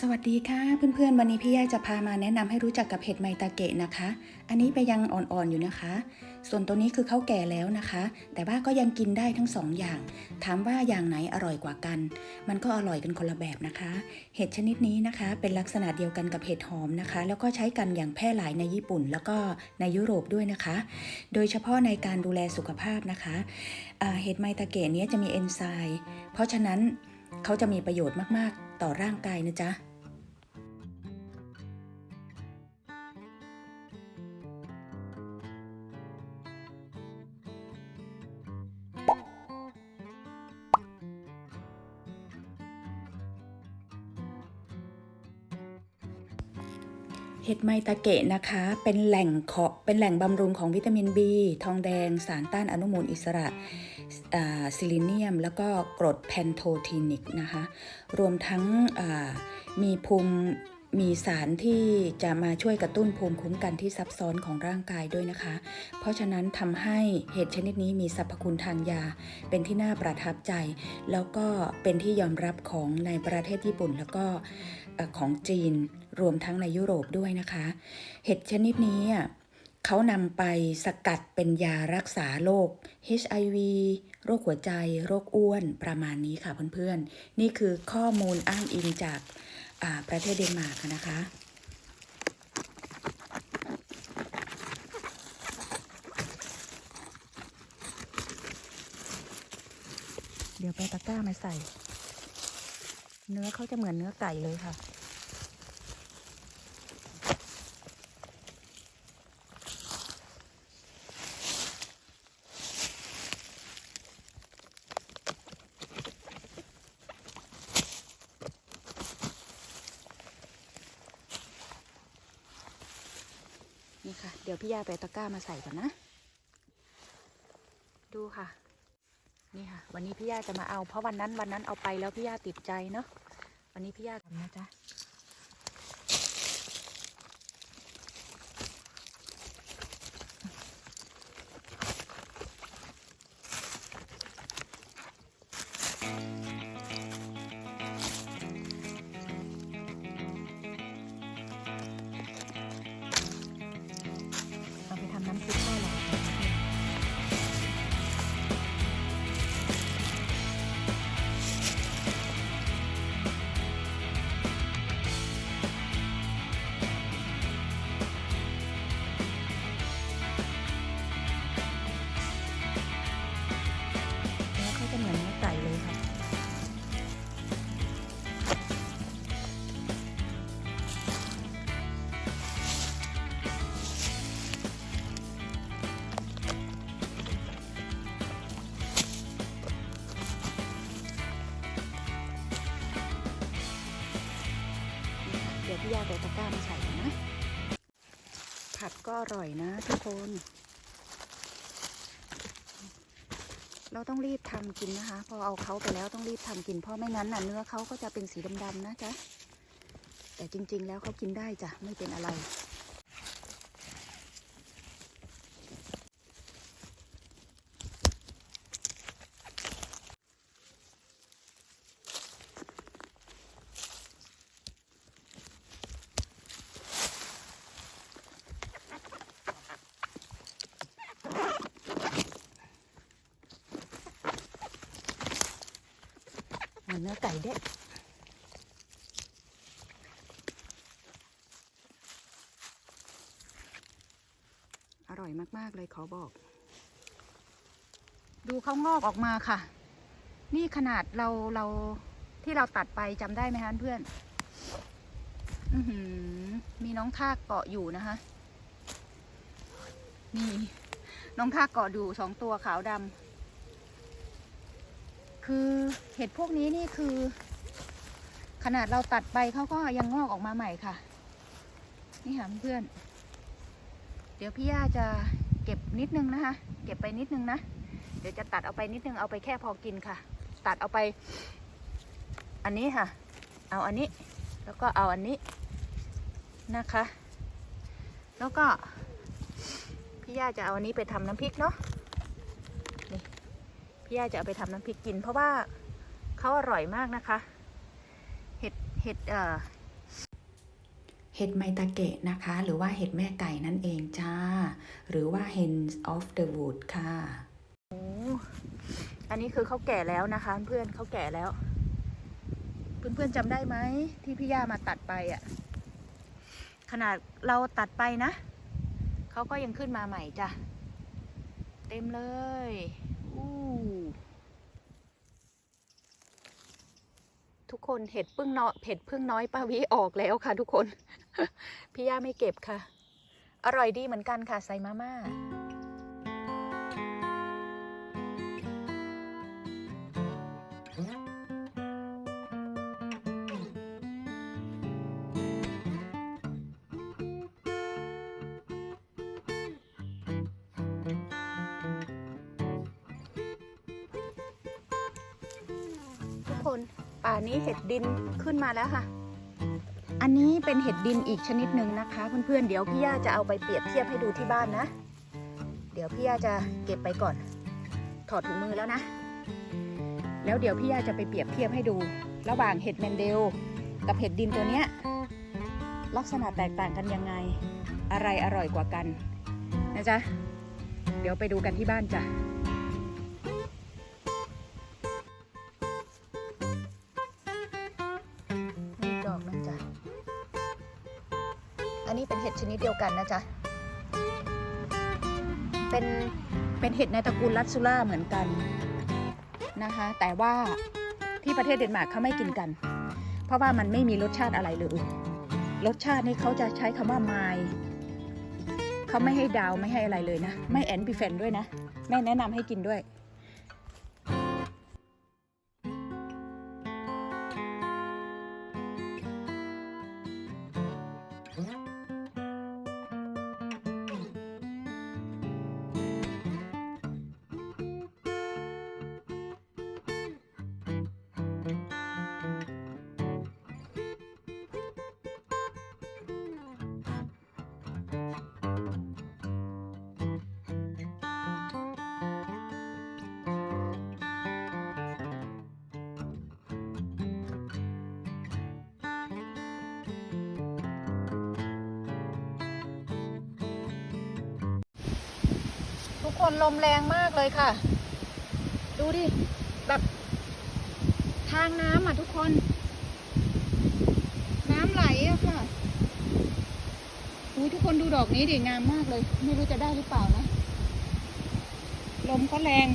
สวัสดีค่ะเพื่อนๆ วันนี้พี่ย่าจะพามาแนะนำให้รู้จักกับเห็ดไมตาเกะนะคะ อันนี้ไปยังอ่อนๆอยู่นะคะ ส่วนตัวนี้คือเขาแก่แล้วนะคะ แต่ว่าก็ยังกินได้ทั้งสองอย่าง ถามว่าอย่างไหนอร่อยกว่ากัน มันก็อร่อยกันคนละแบบนะคะ เห็ดชนิดนี้นะคะเป็นลักษณะเดียวกันกับเห็ดหอมนะคะ แล้วก็ใช้กันอย่างแพร่หลายในญี่ปุ่น แล้วก็ในยุโรปด้วยนะคะ โดยเฉพาะในการดูแลสุขภาพนะคะเห็ดไมตาเกะนี้จะมีเอนไซม์เพราะฉะนั้น เขาจะมีประโยชน์มากๆ ต่อร่างกายนะจ๊ะ เห็ดไมตาเกะนะคะ เป็นแหล่งขอเป็นแหล่งบำรุงของวิตามิน B ทองแดง สารต้านอนุมูลอิสระ ซิลิเนียม แล้วก็กรดแพนโททีนิกนะคะ รวมทั้งมีภูมิมีสารที่จะมาช่วยกระตุ้นภูมิคุ้มกันที่ซับซ้อนของร่างกายด้วยนะคะ เพราะฉะนั้นทำให้เห็ดชนิดนี้มีสรรพคุณทางยา เป็นที่น่าประทับใจ แล้วก็เป็นที่ยอมรับของในประเทศญี่ปุ่นแล้วก็ของจีน รวมทั้งในยุโรปด้วยนะคะ เห็ดชนิดนี้อะ เขานำไปสกัดเป็นยารักษาโรค HIV โรคหัวใจ โรคอ้วนประมาณนี้ค่ะเพื่อนๆ นี่คือข้อมูลอ้างอิงจากประเทศเดนมาร์กนะคะเดี๋ยวไปตะกร้ามาใส่ เนื้อเขาจะเหมือนเนื้อไก่เลยค่ะ ค่ะ เดี๋ยวพี่ยาไปตะกร้ามาใส่ก่อนนะ ดูค่ะ นี่ค่ะ วันนี้พี่ยาจะมาเอา เพราะวันนั้นวันนั้นเอาไปแล้วพี่ยาติดใจเนาะ วันนี้พี่ยาทำนะจ๊ะ น้ำซุป อร่อยนะทุกคน เราต้องรีบทำกินนะคะ พอเอาเขาไปแล้วต้องรีบทำกิน เพราะไม่งั้นน่ะเนื้อเขาก็จะเป็นสีดำๆนะจ๊ะแต่จริง ๆ แล้วเขากินได้จ้ะไม่เป็นอะไร เนื้อไก่เด้อร่อยมาก ๆ เลยขอบอก ดูเขางอกออกมาค่ะ นี่ขนาดเราเราที่เราตัดไปจำได้ไหมคะเพื่อนอมีน้องทากเกาะอยู่นะคะมีน้องทากเกาะอยู่สองตัวขาวดำ คือเห็ดพวกนี้นี่คือ ขนาดเราตัดไปเขาก็ยังงอกออกมาใหม่ค่ะ นี่ค่ะเพื่อน เดี๋ยวพี่ย่าจะเก็บนิดนึงนะคะ เก็บไปนิดนึงนะ เดี๋ยวจะตัดเอาไปนิดนึงเอาไปแค่พอกินค่ะ ตัดเอาไป อันนี้ค่ะ เอาอันนี้ แล้วก็เอาอันนี้นะคะ แล้วก็พี่ย่าจะเอาอันนี้ไปทำน้ำพริกเนาะ พี่ย่าจะเอาไปทำน้ำพริกกิน เพราะว่าเขาอร่อยมากนะคะ เห็ดเห็ดเอ่อห็ดไมตาเกะนะคะ หรือว่าเห็ดแม่ไก่นั่นเองจ้า หรือว่า hens of the wood ค่ะอันนี้คือเขาแก่แล้วนะคะ เพื่อนเขาแก่แล้ว เพื่อนๆจำได้ไหมที่พี่ย่ามาตัดไปอะ่ะ ขนาดเราตัดไปนะ เขาก็ยังขึ้นมาใหม่จ้ะ เต็มเลยอู้ ทุกคนเห็ดพึ่งน้อยเห็ดพึ่งน้อยป้าวิออกแล้วค่ะ ทุกคน พี่ย่าไม่เก็บค่ะ อร่อยดีเหมือนกันค่ะใส่มาม่า คน ป่านี้เห็ดดินขึ้นมาแล้วค่ะ อันนี้เป็นเห็ดดินอีกชนิดหนึ่งนะคะเพื่อนๆเดี๋ยวพี่ย่าจะเอาไปเปรียบเทียบให้ดูที่บ้านนะ เดี๋ยวพี่ย่าจะเก็บไปก่อน ถอดถุงมือแล้วนะ แล้วเดี๋ยวพี่ย่าจะไปเปรียบเทียบให้ดู ระหว่างเห็ดแมนเดล กับเห็ดดินตัวเนี้ยลักษณะแตกต่างกันยังไง อะไรอร่อยกว่ากัน นะจ๊ะ เดี๋ยวไปดูกันที่บ้านจ้ะ กันนะจ๊ะ เป็นเป็นเห็ดในตระกูลลัตซูล่าเหมือนกันนะคะ แต่ว่าที่ประเทศเดนมาร์กเขาไม่กินกัน เพราะว่ามันไม่มีรสชาติอะไรเลย รสชาตินี่เขาจะใช้คำว่าไมล์เขาไม่ให้ดาวไม่ให้อะไรเลยนะ ไม่แอนบิเฟนด้วยนะ แม่แนะนำให้กินด้วย กคนลมแรงมากเลยค่ะ ดูดิ แบบ ทางน้ำอะทุกคน น้ำไหลอะค่ะอุ้ยทุกคนดูดอกนี้ดิงามมากเลย ไม่รู้จะได้หรือเปล่านะ ลมก็แรง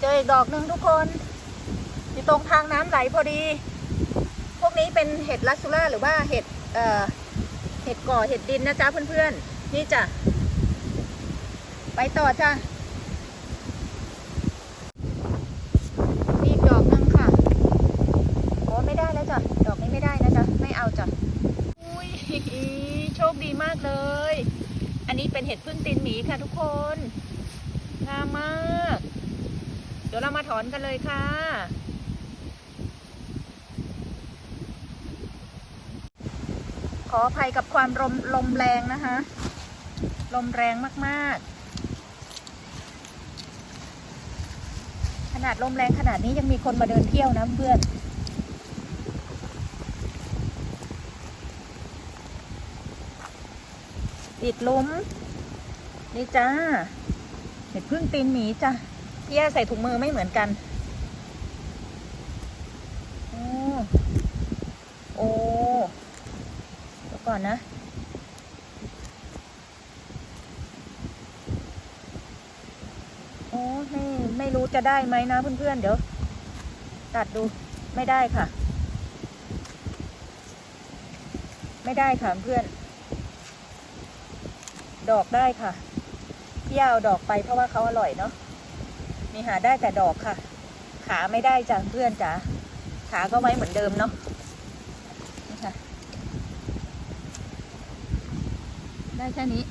เจออีกดอกหนึ่งทุกคน อยู่ตรงทางน้ำไหลพอดี กนี้เป็นเห็ดลัสซูล่าหรือว่าเห็ดเอ่อเห็ดก่อเห็ดดินนะจ๊ะเพื่อนๆ นี่จ้ะ ไปต่อจ้ะมีอีกดอกนึงค่ะโอ้ไม่ได้แล้วจ้ะ ดอกนี้ไม่ได้นะจ๊ะ ไม่เอาจ้ะ อุ้ยโชคดีมากเลย อันนี้เป็นเห็ดพึ่งตีนหมีค่ะทุกคน งามมาก เดี๋ยวเรามาถอนกันเลยค่ะ ขออภัยกับความลมลมแรงนะคะ ลมแรงมากๆ ขนาดลมแรงขนาดนี้ยังมีคนมาเดินเที่ยวนะเพื่อนติดลุมนี่จ้าเห็ดพึ่งตีนหมีจ้ะพี่ย่ใส่ถุงมือไม่เหมือนกัน โอ้ โอ้ เดี๋ยว ก่อนนะ โอ้ไม่ไม่รู้จะได้ไหมนะเพื่อนๆเดี๋ยว ตัดดูไม่ได้ค่ะ ไม่ได้ค่ะเพื่อน ดอกได้ค่ะพี่ยาเอาดอกไปเพราะว่าเขาอร่อยเนาะนี่หาได้แต่ดอกค่ะ ขาไม่ได้จ้ะเพื่อนจ๋าขาก็ไว้เหมือนเดิมเนาะนี่ค่ะ ได้แค่นี้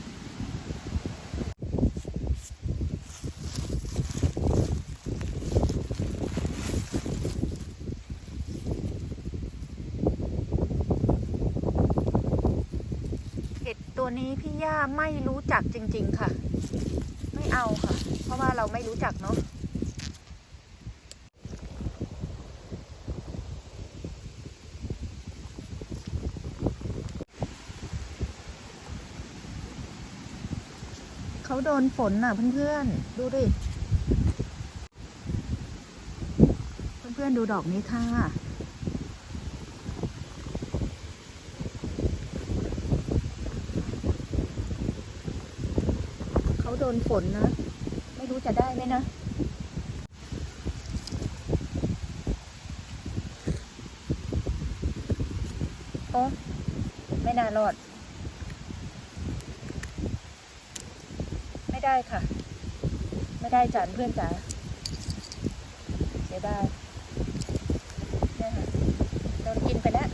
เห็ดตัวนี้พี่ย่าไม่รู้จักจริง ๆ ค่ะ ไม่เอาค่ะ เพราะว่าเราไม่รู้จักเนาะ โดนฝนน่ะเพื่อนๆ ดูดิ เพื่อนๆ ดูดอกนี้ค่ะ เขาโดนฝนนะ ไม่รู้จะได้ไหมนะโอ้ไม่น่ารอด ได้ค่ะ ไม่ได้จานเพื่อนจ๋าเสียดายเนี่ยค่ะโดนกินไปแล้ว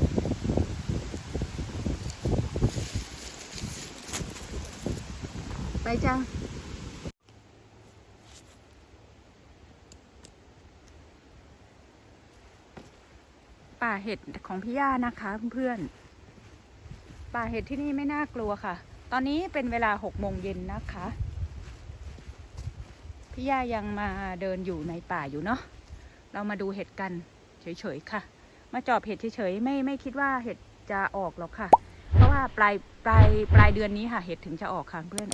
ไปจ้าป่าเห็ดของพี่ย่านะคะเพื่อนๆป่าเห็ดที่นี่ไม่น่ากลัวค่ะ ตอนนี้เป็นเวลาหกโมงเย็นนะคะ พี่ย่ายังมาเดินอยู่ในป่าอยู่เนาะเรามาดูเห็ดกันเฉยๆค่ะ มาจอบเห็ดเฉยๆไม่ไม่คิดว่าเห็ดจะออกหรอกค่ะ เพราะว่าปลายปลายปลายเดือนนี้ค่ะ เห็ดถึงจะออกค่ะเพื่อน